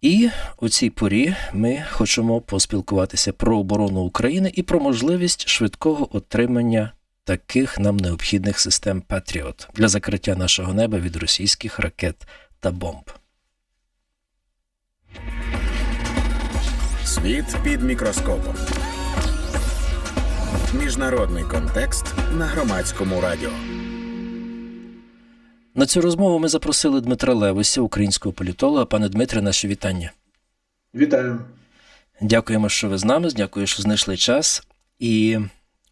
І у цій порі ми хочемо поспілкуватися про оборону України і про можливість швидкого отримання таких нам необхідних систем Патріот для закриття нашого неба від російських ракет та бомб. Світ під мікроскопом. Міжнародний контекст на громадському радіо. На цю розмову ми запросили Дмитра Левося, українського політолога. Пане Дмитре, наші вітання. Вітаю. Дякуємо, що ви з нами. Дякую, що знайшли час. І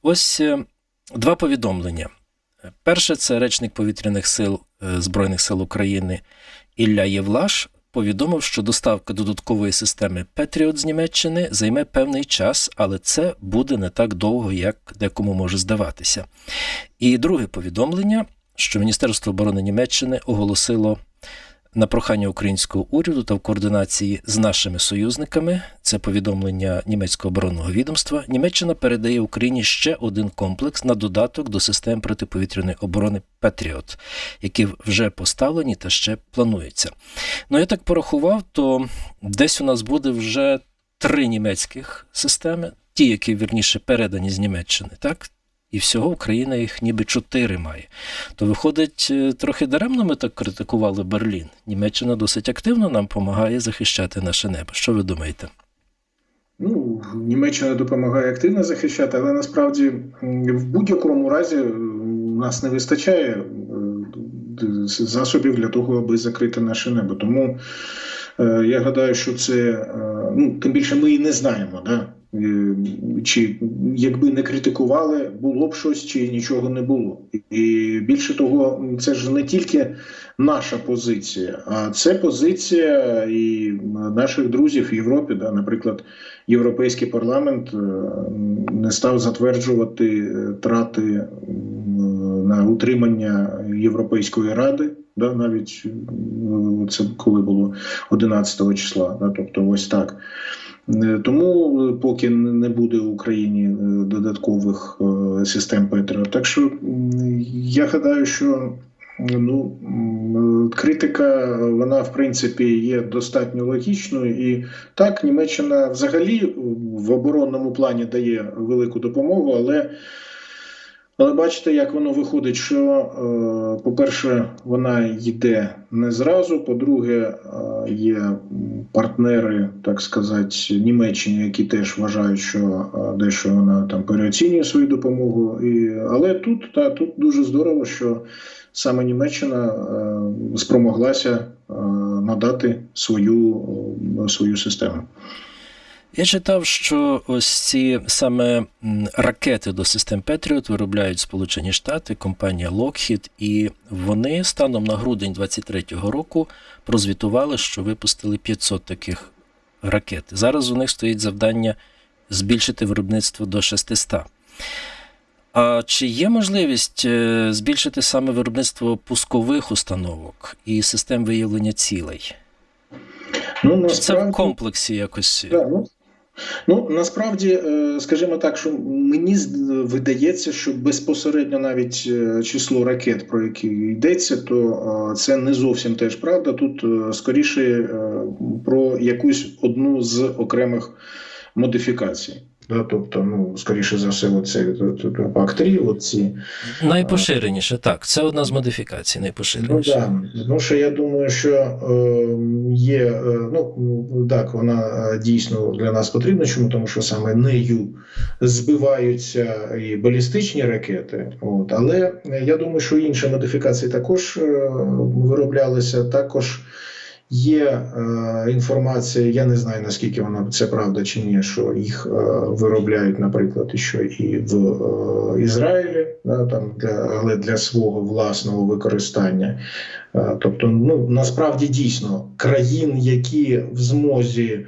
ось е, два повідомлення. Перше, це речник повітряних сил е, Збройних сил України Ілля Євлаш повідомив, що доставка додаткової системи Петріот з Німеччини займе певний час, але це буде не так довго, як декому може здаватися. І друге повідомлення, що Міністерство оборони Німеччини оголосило на прохання українського уряду та в координації з нашими союзниками, це повідомлення німецького оборонного відомства. Німеччина передає Україні ще один комплекс на додаток до систем протиповітряної оборони Петріот, які вже поставлені та ще плануються. Ну я так порахував, то десь у нас буде вже три німецьких системи, ті, які вірніше передані з Німеччини, так? І всього Україна їх ніби чотири має. То виходить, е, трохи даремно ми так критикували Берлін. Німеччина досить активно нам допомагає захищати наше небо. Що ви думаєте? Ну, Німеччина допомагає активно захищати, але насправді в будь-якому разі е, нас не вистачає е, засобів для того, аби закрити наше небо. Тому я гадаю, що це ну, тим більше ми і не знаємо, да? Е, чи якби не критикували, було б щось, чи нічого не було. І більше того, це ж не тільки наша позиція, а це позиція і наших друзів в Європі. Да? Наприклад, Європейський парламент е, не став затверджувати е, трати на утримання Європейської ради. Да, навіть е, це коли було 11 числа, да, тобто ось так. Е, Тому е, поки не буде в Україні е, додаткових систем Петро. Так що я гадаю, що ну, критика вона в принципі є достатньо логічною, і так Німеччина взагалі в оборонному плані дає велику допомогу, але. Але бачите, як воно виходить, що, е, по-перше, вона йде не зразу. По-друге, е, є партнери, так сказати, Німеччини, які теж вважають, що е, дещо вона там переоцінює свою допомогу. І, але тут, та, тут дуже здорово, що саме Німеччина спромоглася надати свою, свою систему. Я читав, що ось ці саме ракети до систем Петріот виробляють Сполучені Штати, компанія Lockheed, і вони станом на грудень 23-го року прозвітували, що випустили 500 таких ракет. Зараз у них стоїть завдання збільшити виробництво до 600. А чи є можливість е, збільшити саме виробництво пускових установок і систем виявлення цілей? Ну, Чи це в комплексі якось? Да, ну, ну насправді, е, скажімо так, що мені видається, що безпосередньо навіть е, число ракет, про які йдеться, то е, це не зовсім теж правда. Тут скоріше про якусь одну з окремих модифікацій. Да, тобто, ну, скоріше за все, оце ПАК-3, оці. Найпоширеніше, так. Це одна з модифікацій, Ну найпоширеніша. да. Тому що я думаю, що е, є, е, ну так, вона е, дійсно для нас потрібна. Чому? Тому що саме нею збиваються і балістичні ракети. От. Але е, я думаю, що інші модифікації також е, вироблялися. Також є е, інформація, я не знаю наскільки вона це правда чи ні, що їх е, виробляють, наприклад, що і в е, Ізраїлі, да, там для, але для свого власного використання. Е, Тобто, ну насправді дійсно країн, які в змозі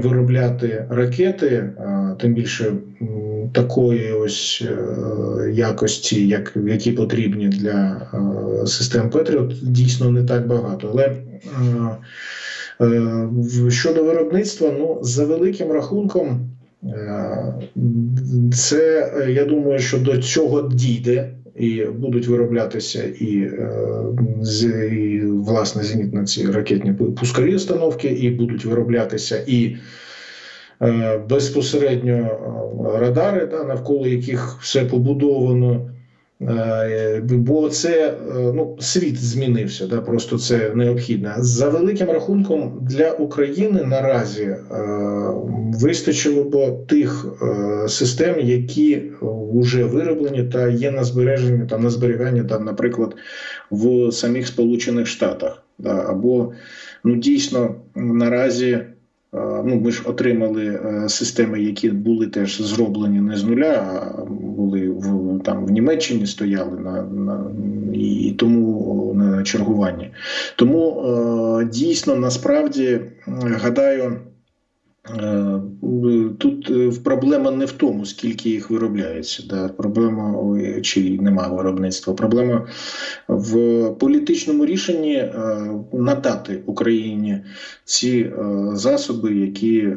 виробляти ракети, е, тим більше такої ось е, якості, як які потрібні для е, систем Петріот, дійсно не так багато. Але щодо виробництва, ну за великим рахунком. Це я думаю, що до цього дійде і будуть вироблятися і, е, і власне зенітно ці ракетні пускові установки, і будуть вироблятися і е, безпосередньо е, радари, да, навколо яких все побудовано. Е, Бо це е, ну, світ змінився, да, просто це необхідно. За великим рахунком для України наразі е, вистачило б тих е, систем, які вже вироблені та є на збереженні та на зберіганні, там, наприклад, в самих Сполучених Штатах. Да, або ну, дійсно наразі. е, Ну, ми ж отримали системи, які були теж зроблені не з нуля, а там в Німеччині стояли на, на і тому на чергуванні. Тому е, дійсно насправді гадаю. Е, Тут е, проблема не в тому, скільки їх виробляється. Да? Проблема чи немає виробництва. Проблема в політичному рішенні е, надати Україні ці засоби, які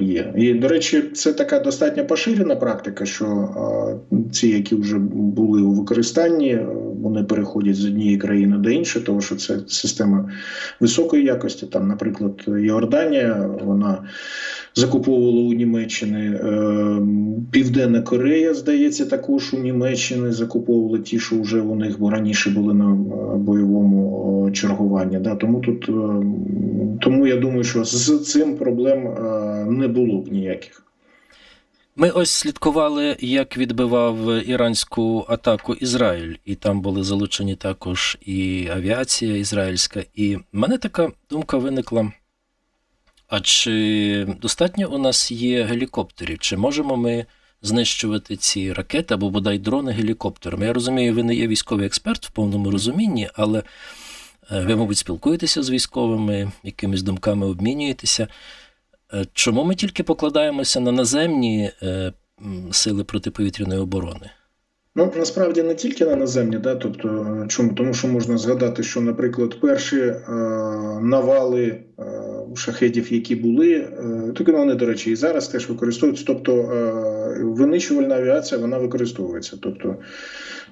є. І, до речі, це така достатньо поширена практика, що ці, які вже були у використанні, вони переходять з однієї країни до іншої, тому що це система високої якості. Там, наприклад, Йорданія, вона закуповувала у Німеччини. Е, Південна Корея, здається, також у Німеччини закуповувала ті, що вже у них бо раніше були на е, бойовому е, чергуванні. Да? Тому тут е, тому я думаю, що з цим проблем не було б ніяких. Ми ось слідкували, як відбивав іранську атаку Ізраїль, і там були залучені також і авіація ізраїльська. І в мене така думка виникла: а чи достатньо у нас є гелікоптерів? Чи можемо ми знищувати ці ракети або бодай дрони гелікоптерами? Я розумію, ви не є військовий експерт в повному розумінні, але е, ви, мабуть, спілкуєтеся з військовими, якимись думками обмінюєтеся. Е, Чому ми тільки покладаємося на наземні е, сили протиповітряної оборони? Ну насправді не тільки на наземні, да, тобто чому? Тому що можна згадати, що, наприклад, перші е, навали шахедів, які були, тільки вони, до речі, і зараз теж використовуються. Тобто е, винищувальна авіація вона використовується. Тобто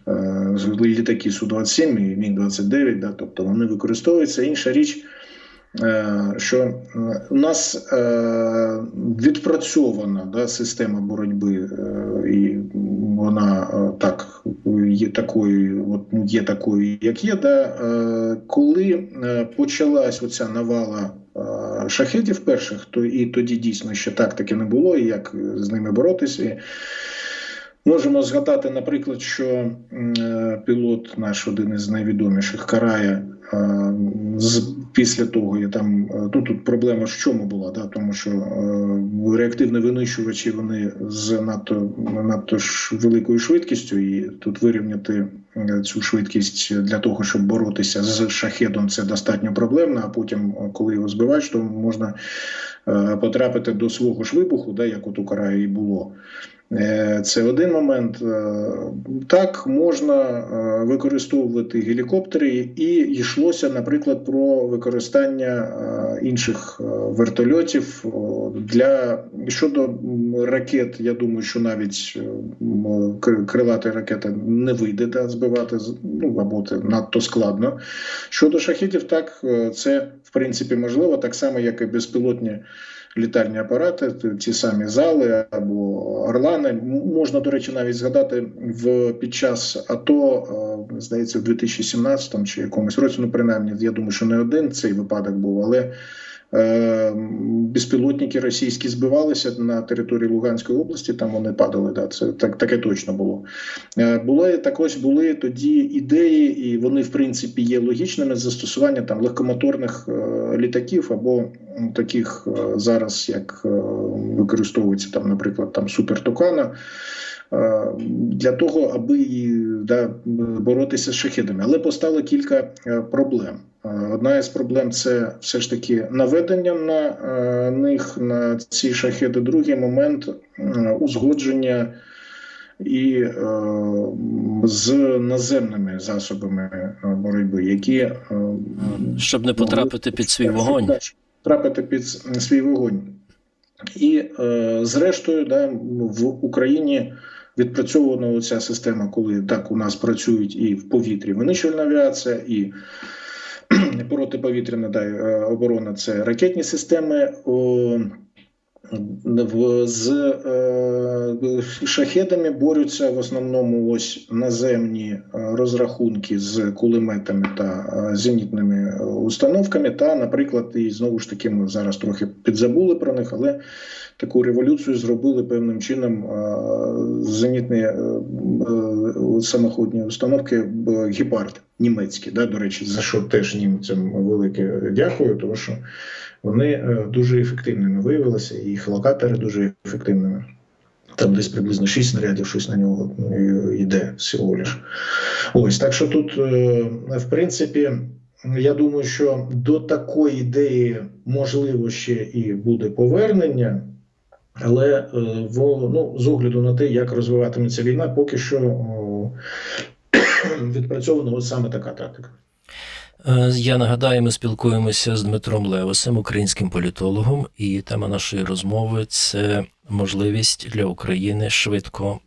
е, літаки Су-27 і Міг-29, да, тобто вони використовуються. Інша річ. Е, Що е, у нас е, відпрацьована да, система боротьби, і вона так є такою, от ну, є такою, як є. Да, коли почалась оця навала шахетів перших, то і тоді дійсно ще тактики не було, і як з ними боротися. Можемо згадати, наприклад, що пілот наш один із найвідоміших карає з після того, я там ну тут проблема в чому була, да тому що е, реактивні винищувачі вони з надто надто ж великою швидкістю, і тут вирівняти е, цю швидкість для того, щоб боротися з шахедом, це достатньо проблемно. А потім, е, коли його збиваєш, то можна е, потрапити до свого ж вибуху, да, як от у Караї було. Е, Це один момент. Е, Так, можна е, використовувати гелікоптери, і йшлося, наприклад, про використання інших вертольотів для щодо ракет. Я думаю, що навіть крилата ракета не вийде да, збивати ну або це надто складно. Щодо шахетів, так це принципі можливо, так само як і безпілотні літальні апарати, ті самі зали або орлани. Можна, до речі, навіть згадати в під час АТО, е, здається, в 2017 чи якомусь році, ну принаймні, я думаю, що не один цей випадок був, але. Е, Безпілотники російські збивалися на території Луганської області, там вони падали. Да, це так таке точно було. Е, Були також були тоді ідеї, і вони в принципі є логічними застосування там легкомоторних е, літаків або таких зараз, як використовується там, наприклад, там Супер Тукана. е, Для того, аби да, боротися з шахедами, але постало кілька проблем. Е, Одна із проблем це все ж таки наведення на е, них на ці шахеди. Другий момент е, узгодження і з наземними засобами боротьби, які Щоб не потрапити під свій вогонь. Так, щоб Трапити під свій вогонь. І зрештою, да, в Україні відпрацьована ця система, коли так у нас працюють і в повітрі винищувальна авіація, і протиповітряна да, е, оборона це ракетні системи. О, з е, шахедами борються в основному ось наземні е, розрахунки з кулеметами та е, зенітними установками. Та, наприклад, і знову ж таки, ми зараз трохи підзабули про них, але таку революцію зробили певним чином зенітні самоходні установки гепард німецькі. Да, до речі, за що теж німцям велике дякую, тому що вони е, дуже ефективними виявилися, і локатори дуже ефективними. Там десь приблизно 6 снарядів, щось на нього е, йде всього лиш. Ось так що тут, е, в принципі, я думаю, що до такої ідеї можливо ще і буде повернення, але ну, з огляду на те, як розвиватиметься війна, поки що відпрацьована саме така тактика. Е, Я нагадаю, ми спілкуємося з Дмитром Левосем, українським політологом, і тема нашої розмови це можливість для України швидко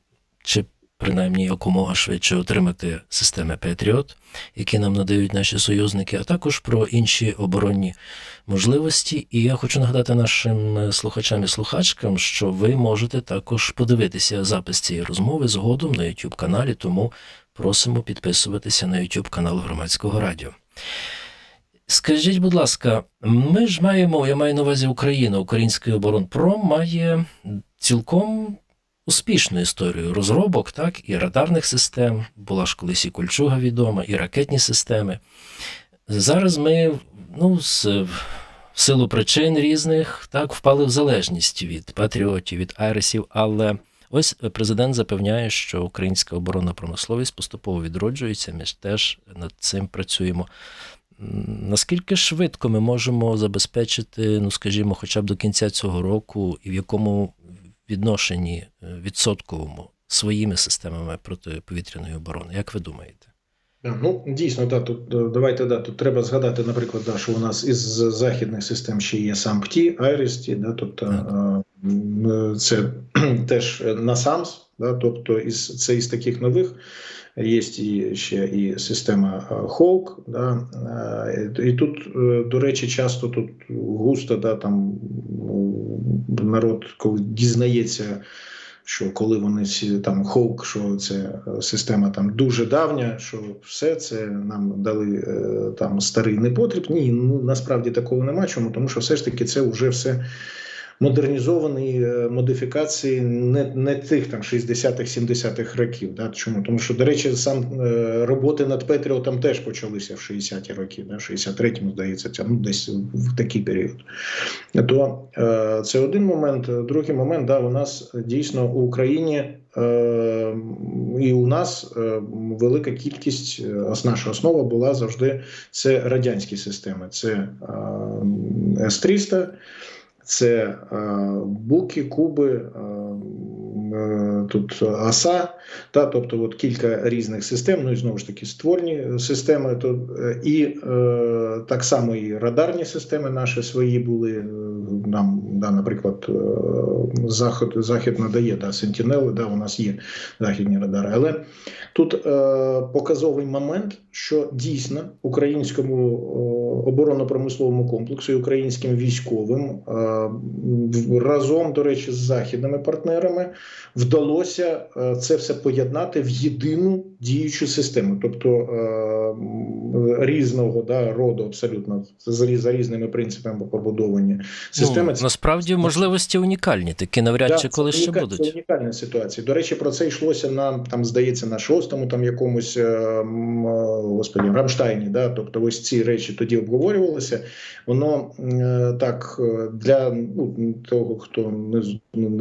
чи принаймні якомога швидше отримати системи Петріот, які нам надають наші союзники, а також про інші оборонні можливості. І я хочу нагадати нашим слухачам і слухачкам, що ви можете також подивитися запис цієї розмови згодом на YouTube каналі, тому просимо підписуватися на YouTube канал Громадського радіо. Скажіть, будь ласка, ми ж маємо, я маю на увазі Україну, Український оборонпром має цілком успішну історію розробок, так, і радарних систем, була ж колись і кольчуга відома, і ракетні системи. Зараз ми, ну, з в силу причин різних, так, впали в залежність від патріотів, від айресів, але ось президент запевняє, що українська оборонна промисловість поступово відроджується. Ми ж теж над цим працюємо. Наскільки швидко ми можемо забезпечити, ну скажімо, хоча б до кінця цього року, і в якому відношенні е, відсотковому своїми системами протиповітряної оборони? Як ви думаєте? Да, Ну, дійсно, да, тут е, давайте да, тут треба згадати, наприклад, да, що у нас із західних систем ще є SAMPT, IRIS-T, да, тобто е, це теж на SAMS, да, тобто із, це із таких нових. Є ще і система е, Hawk, да, е, і тут, е, до речі, часто тут густо да, там народ, коли дізнається що коли вони ці там Хоук, що це е, система там дуже давня, що все це нам дали е, там старий непотріб. Ні, ну насправді такого нема. Чому? Тому що все ж таки це вже все модернізовані е, модифікації не, не тих там 60-х, 70-х років. Да? Чому? Тому що, до речі, сам е, роботи над Петріотом теж почалися в 60-ті роки, да? 63-му, здається, це ну, десь в такий період. То е, це один момент. Другий момент, да, у нас дійсно у Україні е, і у нас велика кількість, наша основа була завжди це радянські системи. Це е, С-300, це е, Буки, Куби, е, е, тут АСА, та, тобто от кілька різних систем, ну і знову ж таки ствольні системи. То, і так само і радарні системи наші свої були. Нам, да, наприклад, Захід, Захід надає да, сентінели, да, у нас є західні радари. Але тут е, показовий момент, що дійсно українському оборонно-промисловому комплексу і українським військовим разом, до речі, з західними партнерами вдалося е, це все поєднати в єдину діючу систему, тобто е, різного да, роду, абсолютно за різними принципами побудовані системи. Ну, насправді можливості унікальні, такі навряд Да, чи коли це ще уніка- Це унікальна ситуація. До речі, про це йшлося на там, здається, на шостому там якомусь е, м, е, господі Рамштайні. Да? Тобто, ось ці речі тоді обговорювалися. Воно е, так е, для ну, того, хто не,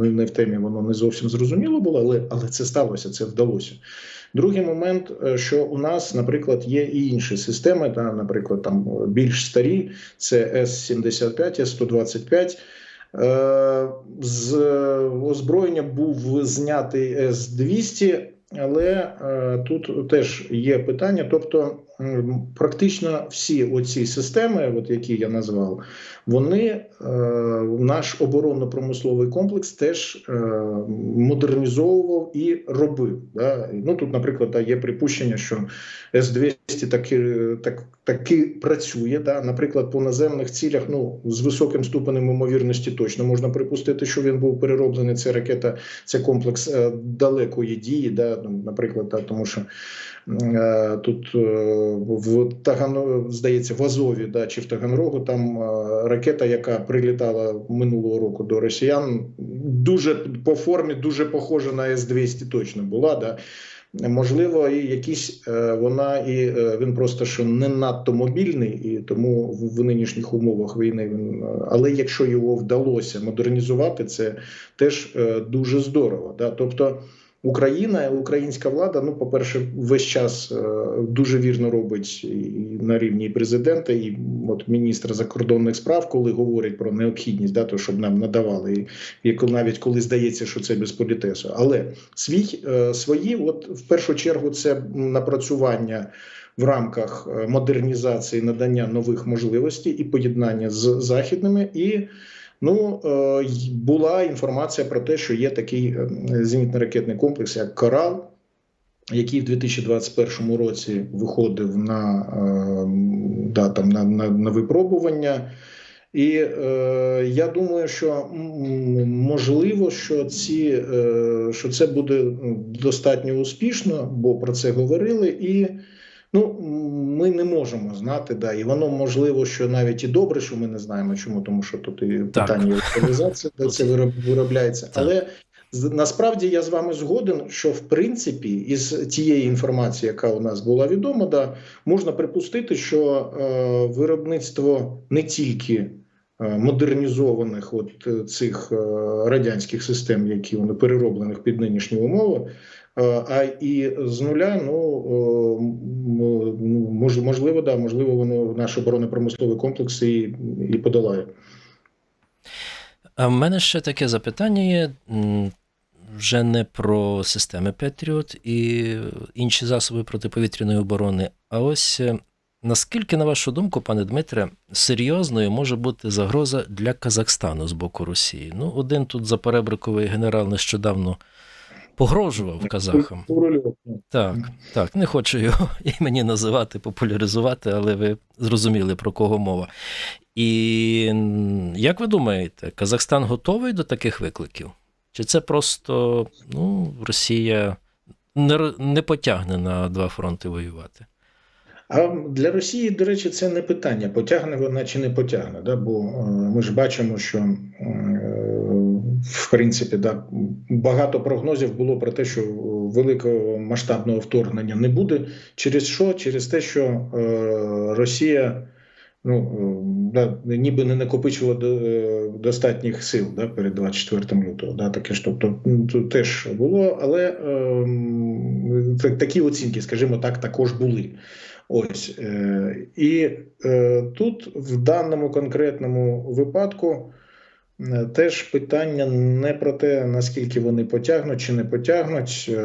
не, в темі, воно не зовсім зрозуміло було, але, але це сталося, це вдалося. Другий момент, е, що у нас, наприклад, є і інші системи, та, наприклад, там більш старі, це С-75, С-125. Е, З озброєння був знятий С-200, але е, тут теж є питання. Тобто, практично всі оці системи, от які я назвав, вони е, наш оборонно-промисловий комплекс теж е, модернізовував і робив. Да? Ну тут, наприклад, є припущення, що С-200 таки, так, таки працює. Да? Наприклад, по наземних цілях, ну з високим ступенем ймовірності точно можна припустити, що він був перероблений. Це ракета, це комплекс е, далекої дії. Да? Ну, Наприклад, да, тому що тут е, в Тагану, здається, в Азові да, чи в Таганрогу там е, ракета, яка прилітала минулого року до росіян, дуже по формі дуже похожа на С-200 точно була. Да? Можливо, і якісь е, вона і е, він просто що не надто мобільний, і тому в, нинішніх умовах війни він. е, Але якщо його вдалося модернізувати, це теж е, дуже здорово. Да? Тобто Україна, українська влада, ну, по-перше, весь час е, дуже вірно робить і на рівні президента, і от міністра закордонних справ, коли говорять про необхідність, да, то щоб нам надавали, і, навіть коли здається, що це без політесу. Але свій е, свої, от в першу чергу, це напрацювання. В рамках е, модернізації надання нових можливостей і поєднання з західними, і ну е, була інформація про те, що є такий е, зенітно-ракетний комплекс, як Корал, який в 2021 році виходив на, е, да, там, на, на, на випробування. І е, я думаю, що можливо, що ці е, що це буде достатньо успішно, бо про це говорили, і ну ми не можемо знати, да, і воно можливо, що навіть і добре, що ми не знаємо, чому, тому що тут і Так. питання локалізації, де це вироб- виробляється, Так. але насправді я з вами згоден, що в принципі із тієї інформації, яка у нас була відома, да, можна припустити, що е, виробництво не тільки е, модернізованих от е, цих е, радянських систем, які вони перероблених під нинішні умови, а і з нуля, ну е, ну, мож, можливо, да, можливо, воно наш оборонно-промисловий комплекс і, і подолає. А в мене ще таке запитання є. Вже не про системи Петріот і інші засоби протиповітряної оборони. А ось е, наскільки, на вашу думку, пане Дмитре, серйозною може бути загроза для Казахстану з боку Росії? Ну, один тут заперебриковий генерал нещодавно погрожував казахам. Так, так, не хочу його імені називати, популяризувати, але ви зрозуміли, про кого мова. І як ви думаєте, Казахстан готовий до таких викликів? Чи це просто ну, Росія не, не потягне на два фронти воювати? А для Росії, до речі, це не питання, потягне вона чи не потягне. Да? Бо е, ми ж бачимо, що е, в принципі да, багато прогнозів було про те, що великого масштабного вторгнення не буде. Через що? Через те, що е, Росія ну, е, да, ніби не накопичувала до, е, достатніх сил да, перед 24 лютого. Да, таке ж, тобто, м, тут теж було, але е, такі оцінки, скажімо так, також були. Ось е, і е, тут в даному конкретному випадку теж питання не про те, наскільки вони потягнуть чи не потягнуть. Е,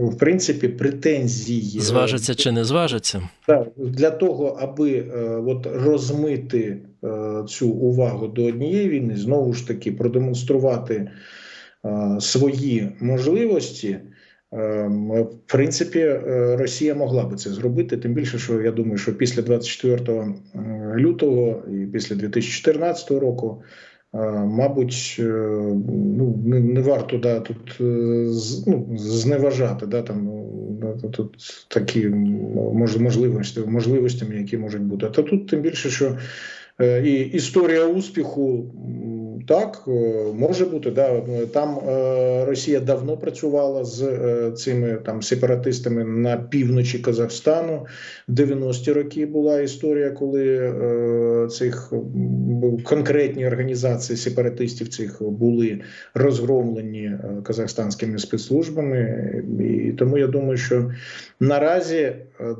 в принципі, претензії е, Зважиться чи не зважиться? так, для того, аби е, от розмити е, цю увагу до однієї війни, знову ж таки продемонструвати е, свої можливості. е, В принципі, е, Росія могла би це зробити. Тим більше, що я думаю, що після 24 лютого і після 2014 року, е, мабуть, е, ну не, не варто да, тут е, ну, зневажати да, там, ну, да, тут такі мож- можливості, можливостями, які можуть бути. Та тут тим більше, що е, і історія успіху так е, може бути. Да, там е, Росія давно працювала з е, цими там сепаратистами на півночі Казахстану. В 90-ті роки була історія, коли цих конкретні організації сепаратистів цих були розгромлені казахстанськими спецслужбами. І тому я думаю, що наразі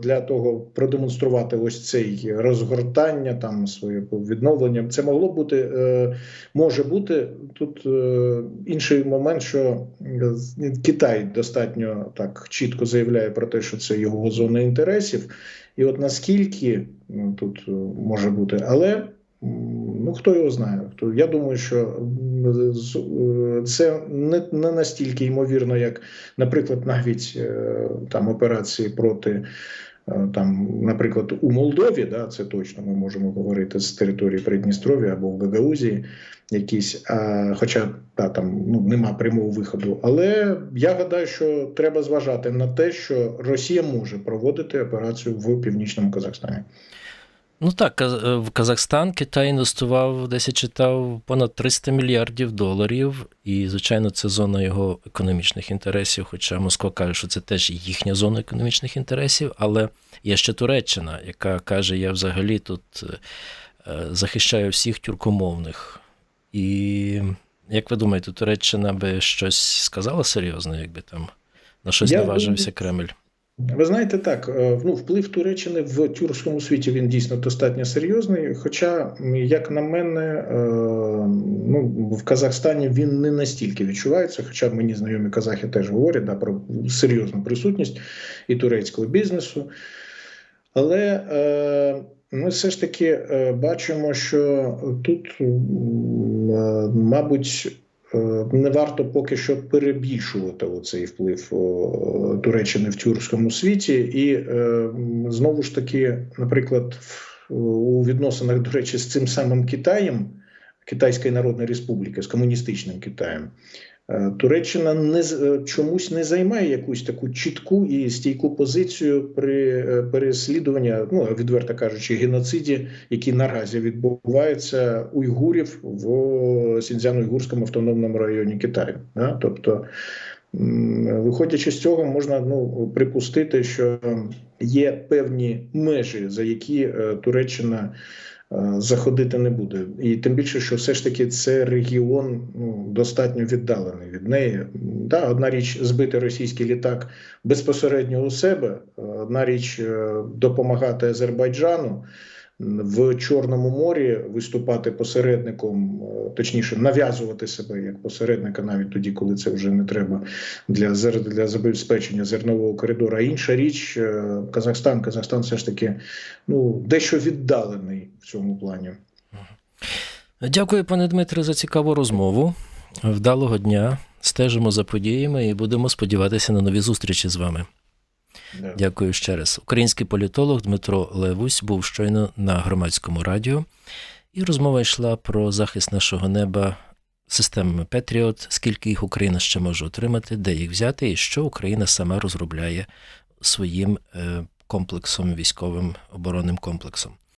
для того продемонструвати ось цей розгортання, там своє відновлення, це могло бути може може бути тут е, інший момент, що е, Китай достатньо так чітко заявляє про те, що це його зона інтересів, і от наскільки ну, тут е, може бути, але ну хто його знає. Хто я думаю, що е, це не, не настільки ймовірно, як, наприклад, навіть е, там операції проти. Е, Там, наприклад, у Молдові, да, це точно ми можемо говорити з території Придністров'я або в Гагаузії, якісь, а, хоча да, там ну, нема прямого виходу. Але я гадаю, що треба зважати на те, що Росія може проводити операцію в північному Казахстані. Ну так, е, в Казахстан Китай інвестував, десь я читав, понад 300 мільярдів доларів, і, звичайно, це зона його економічних інтересів. Хоча Москва каже, що це теж їхня зона економічних інтересів. Але є ще Туреччина, яка каже: я взагалі тут е, е, захищаю всіх тюркомовних. І як ви думаєте, Туреччина би щось сказала серйозно, якби там на щось наважився Кремль? Ви знаєте, так е, ну, вплив Туреччини в тюркському світі він дійсно достатньо серйозний. Хоча, як на мене, е, ну, в Казахстані він не настільки відчувається. Хоча мені знайомі казахи теж говорять да, про серйозну присутність і турецького бізнесу. Але е, ми все ж таки бачимо, що тут, мабуть, не варто поки що перебільшувати цей вплив Туреччини в тюркському світі, і е, знову ж таки, наприклад, у відносинах, до речі, з цим самим Китаєм, Китайської Народної Республіки, з комуністичним Китаєм. е, Туреччина не е, чомусь не займає якусь таку чітку і стійку позицію при е, переслідуванні, ну відверто кажучи, геноциді, який наразі відбувається уйгурів в Сіньцзян-Уйгурському автономному районі Китаю. Да? Тобто, виходячи з цього, можна ну, припустити, що є певні межі, за які Туреччина заходити не буде. І тим більше, що все ж таки це регіон ну, достатньо віддалений від неї. Да, одна річ збити російський літак безпосередньо у себе, е, одна річ е, допомагати Азербайджану. В Чорному морі виступати посередником, е, точніше, нав'язувати себе як посередника, навіть тоді, коли це вже не треба для для забезпечення зернового коридору. А інша річ е, Казахстан. Казахстан все ж таки ну дещо віддалений в цьому плані. Дякую, пане Дмитре, за цікаву розмову. Вдалого дня. Стежимо за подіями і будемо сподіватися на нові зустрічі з вами. Дякую ще раз. Український політолог Дмитро Левусь був щойно на громадському радіо, і розмова йшла про захист нашого неба системами Петріот, скільки їх Україна ще може отримати, де їх взяти, і що Україна сама розробляє своїм е, комплексом, військовим оборонним комплексом.